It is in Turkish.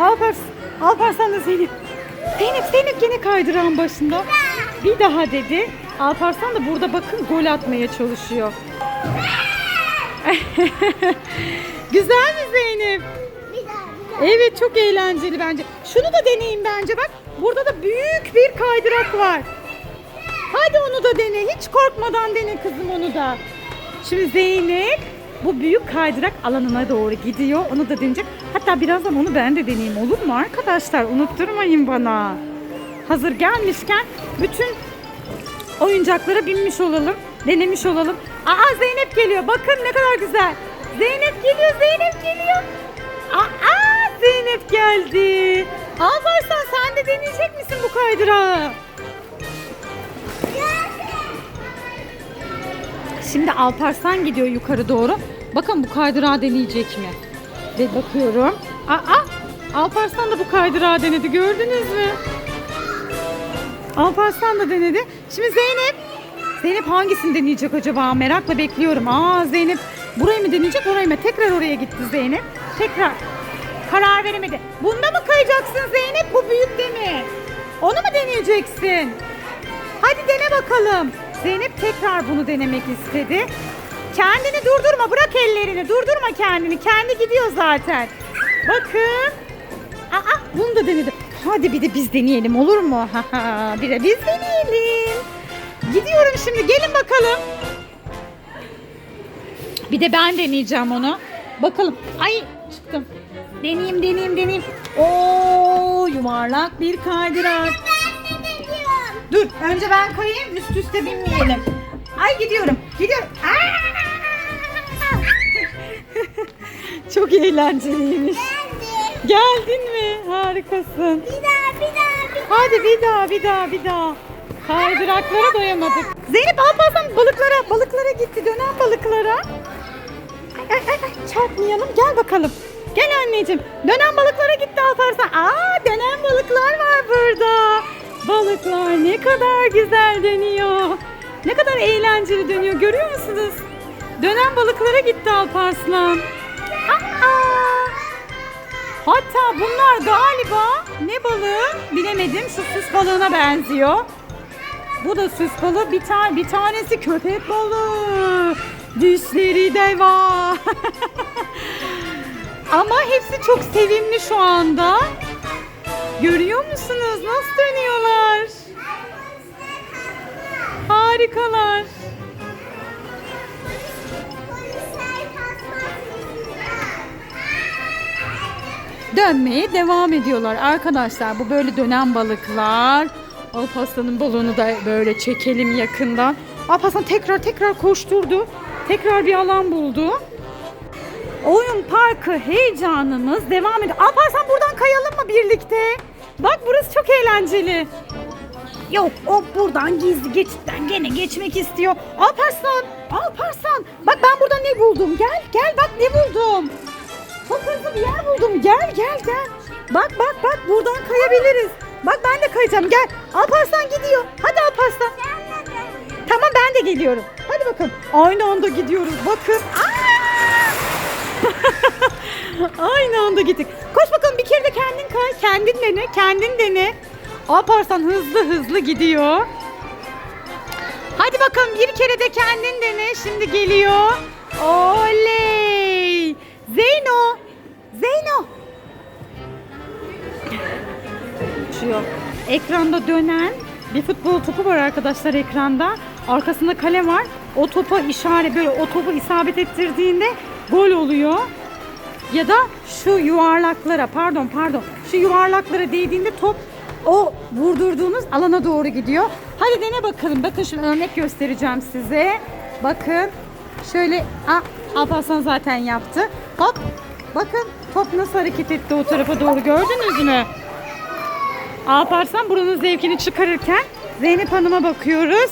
Alparslan, Alparslan da Zeynep. Zeynep, Zeynep gene kaydırağın başında. Bir daha dedi. Alparslan da burada bakın gol atmaya çalışıyor. Güzel mi Zeynep? Evet çok eğlenceli bence. Şunu da deneyin bence bak. Burada da büyük bir kaydırak var. Hadi onu da dene. Hiç korkmadan dene kızım onu da. Şimdi Zeynep bu büyük kaydırak alanına doğru gidiyor. Onu da deneyecek. Hatta birazdan onu ben de deneyeyim olur mu arkadaşlar? Unutturmayın bana. Hazır gelmişken bütün oyuncaklara binmiş olalım. Denemiş olalım. Aa Zeynep geliyor. Bakın ne kadar güzel. Zeynep geliyor. Zeynep geliyor. Aa Zeynep geldi. Alparslan sen de deneyecek misin bu kaydırağı? Şimdi Alparslan gidiyor yukarı doğru. Bakın bu kaydırağı deneyecek mi? Ve bakıyorum. Aa, Alparslan da bu kaydırağı denedi. Gördünüz mü? Alparslan da denedi. Şimdi Zeynep. Zeynep hangisini deneyecek acaba? Merakla bekliyorum. Aa Zeynep burayı mı deneyecek orayı mı? Tekrar oraya gitti Zeynep. Tekrar. Karar veremedi. Bunda mı kayacaksın Zeynep? Bu büyük mi? Onu mu deneyeceksin? Hadi dene bakalım. Zeynep tekrar bunu denemek istedi. Kendini durdurma. Bırak ellerini. Durdurma kendini. Kendi gidiyor zaten. Bakın. Aa, bunu da denedi. Hadi bir de biz deneyelim olur mu? bir de biz deneyelim. Gidiyorum şimdi. Gelin bakalım. Bir de ben deneyeceğim onu. Bakalım. Ay çıktım. Deneyeyim deneyeyim deneyeyim. Oo yuvarlak bir kaydırak. Dur önce ben kayayım üst üste binmeyelim. Ay gidiyorum gidiyorum. Çok eğlenceliymiş. Geldin mi? Harikasın. Bir daha bir daha bir Hadi bir daha bir daha bir daha. Kaydıraklara doyamadık. Zeynep Alparslan balıklara balıklara gitti dönen balıklara. Ay, ay, ay, çarpmayalım gel bakalım. Gel anneciğim. Dönen balıklara gitti Alparslan. Aa dönen balıklar var burada. Balıklar ne kadar güzel dönüyor. Ne kadar eğlenceli dönüyor görüyor musunuz? Dönen balıklara gitti Alparslan. Aa! Hatta bunlar galiba ne balığı bilemedim şu süs balığına benziyor. Bu da süs balığı bir tane bir tanesi köpek balığı. Dişleri de var. Ama hepsi çok sevimli şu anda. Görüyor musunuz nasıl Harikalar. Dönmeye devam ediyorlar arkadaşlar. Bu böyle dönen balıklar. Alparslan'ın balonu da böyle çekelim yakından. Alparslan tekrar tekrar koşturdu. Tekrar bir alan buldu. Oyun parkı heyecanımız devam ediyor. Alparslan buradan kayalım mı birlikte? Bak burası çok eğlenceli. Yok o buradan gizli geçitten gene geçmek istiyor. Alparslan, Alparslan. Bak ben burada ne buldum? Gel gel bak ne buldum. Çok hızlı bir yer buldum. Gel gel gel. Bak bak bak buradan kayabiliriz. Bak ben de kayacağım gel. Alparslan gidiyor. Hadi Alparslan. Tamam ben de geliyorum. Hadi bakalım. Aynı anda gidiyoruz. Bakın. Aynı anda gittik. Koş bakalım bir kere de kendin kay. Kendin dene. Kendin dene. Alparslan hızlı hızlı gidiyor. Hadi bakalım bir kere de kendin dene. Şimdi geliyor. Oley! Zeyno! Zeyno! Uçuyor. Ekranda dönen bir futbol topu var arkadaşlar ekranda. Arkasında kale var. O topa işaret böyle o topu isabet ettirdiğinde gol oluyor. Ya da şu yuvarlaklara pardon pardon şu yuvarlaklara değdiğinde top o vurdurduğunuz alana doğru gidiyor. Hadi dene bakalım. Bakın şimdi örnek göstereceğim size. Bakın. Şöyle ah, Alparslan zaten yaptı. Hop. Bakın top nasıl hareket etti o tarafa doğru gördünüz mü? Alparslan buranın zevkini çıkarırken Zeynep Hanım'a bakıyoruz.